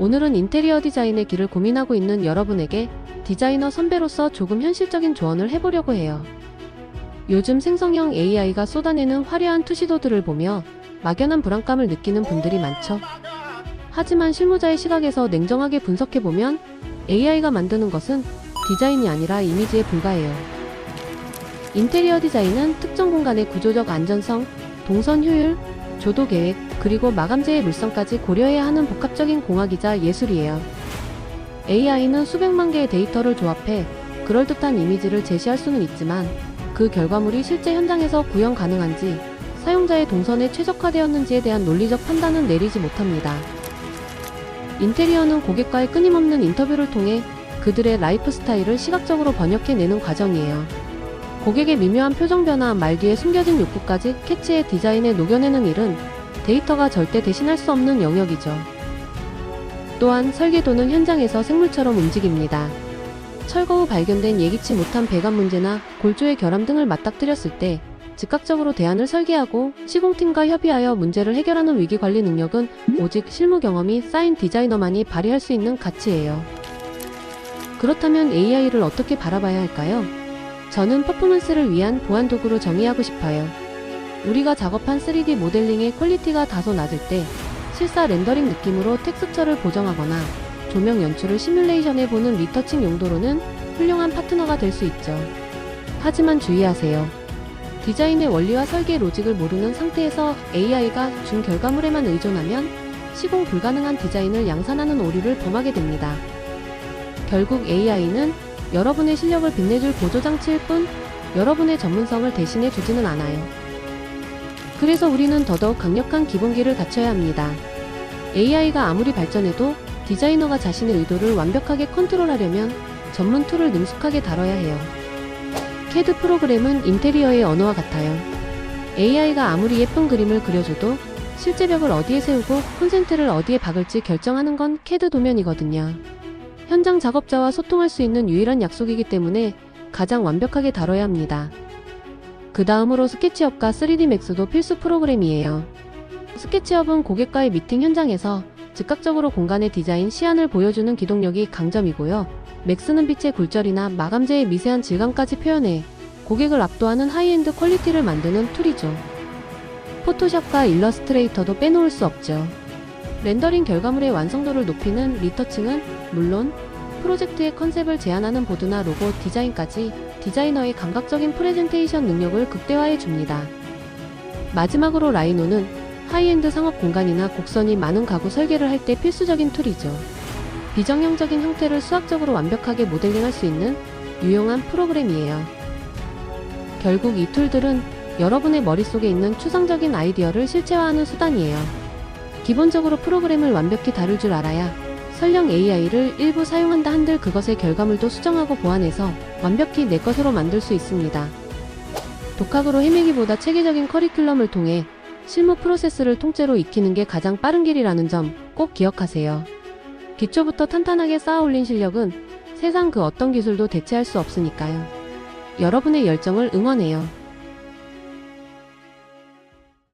오늘은 인테리어 디자인의 길을 고민하고 있는 여러분에게 디자이너 선배로서 조금 현실적인 조언을 해보려고 해요. 요즘 생성형 AI가 쏟아내는 화려한 투시도들을 보며 막연한 불안감을 느끼는 분들이 많죠. 하지만 실무자의 시각에서 냉정하게 분석해보면 AI가 만드는 것은 디자인이 아니라 이미지에 불과해요. 인테리어 디자인은 특정 공간의 구조적 안전성, 동선 효율, 조도 계획, 그리고 마감재의 물성까지 고려해야 하는 복합적인 공학이자 예술이에요. AI는 수백만 개의 데이터를 조합해 그럴듯한 이미지를 제시할 수는 있지만 그 결과물이 실제 현장에서 구현 가능한지 사용자의 동선에 최적화되었는지에 대한 논리적 판단은 내리지 못합니다. 인테리어는 고객과의 끊임없는 인터뷰를 통해 그들의 라이프 스타일을 시각적으로 번역해내는 과정이에요. 고객의 미묘한 표정 변화, 말 뒤에 숨겨진 욕구까지 캐치해 디자인에 녹여내는 일은 데이터가 절대 대신할 수 없는 영역이죠. 또한 설계도는 현장에서 생물처럼 움직입니다. 철거 후 발견된 예기치 못한 배관 문제나 골조의 결함 등을 맞닥뜨렸을 때 즉각적으로 대안을 설계하고 시공팀과 협의하여 문제를 해결하는 위기 관리 능력은 오직 실무 경험이 쌓인 디자이너만이 발휘할 수 있는 가치예요. 그렇다면 AI를 어떻게 바라봐야 할까요? 저는 퍼포먼스를 위한 보안 도구로 정의하고 싶어요. 우리가 작업한 3D 모델링의 퀄리티가 다소 낮을 때 실사 렌더링 느낌으로 텍스처를 보정하거나 조명 연출을 시뮬레이션해보는 리터칭 용도로는 훌륭한 파트너가 될 수 있죠. 하지만 주의하세요. 디자인의 원리와 설계 로직을 모르는 상태에서 AI가 준 결과물에만 의존하면 시공 불가능한 디자인을 양산하는 오류를 범하게 됩니다. 결국 AI는 여러분의 실력을 빛내줄 보조장치일 뿐 여러분의 전문성을 대신해 주지는 않아요. 그래서 우리는 더더욱 강력한 기본기를 갖춰야 합니다. AI가 아무리 발전해도 디자이너가 자신의 의도를 완벽하게 컨트롤하려면 전문 툴을 능숙하게 다뤄야 해요. CAD 프로그램은 인테리어의 언어와 같아요. AI가 아무리 예쁜 그림을 그려줘도 실제 벽을 어디에 세우고 콘센트를 어디에 박을지 결정하는 건 CAD 도면이거든요. 현장 작업자와 소통할 수 있는 유일한 약속이기 때문에 가장 완벽하게 다뤄야 합니다. 그 다음으로 스케치업과 3D 맥스도 필수 프로그램이에요. 스케치업은 고객과의 미팅 현장에서 즉각적으로 공간의 디자인 시안을 보여주는 기동력이 강점이고요. 맥스는 빛의 굴절이나 마감재의 미세한 질감까지 표현해 고객을 압도하는 하이엔드 퀄리티를 만드는 툴이죠. 포토샵과 일러스트레이터도 빼놓을 수 없죠. 렌더링 결과물의 완성도를 높이는 리터칭은 물론 프로젝트의 컨셉을 제안하는 보드나 로고 디자인까지 디자이너의 감각적인 프레젠테이션 능력을 극대화해 줍니다. 마지막으로 라이노는 하이엔드 상업 공간이나 곡선이 많은 가구 설계를 할 때 필수적인 툴이죠. 비정형적인 형태를 수학적으로 완벽하게 모델링할 수 있는 유용한 프로그램이에요. 결국 이 툴들은 여러분의 머릿속에 있는 추상적인 아이디어를 실체화하는 수단이에요. 기본적으로 프로그램을 완벽히 다룰 줄 알아야 설령 AI를 일부 사용한다 한들 그것의 결과물도 수정하고 보완해서 완벽히 내 것으로 만들 수 있습니다. 독학으로 헤매기보다 체계적인 커리큘럼을 통해 실무 프로세스를 통째로 익히는 게 가장 빠른 길이라는 점 꼭 기억하세요. 기초부터 탄탄하게 쌓아 올린 실력은 세상 그 어떤 기술도 대체할 수 없으니까요. 여러분의 열정을 응원해요.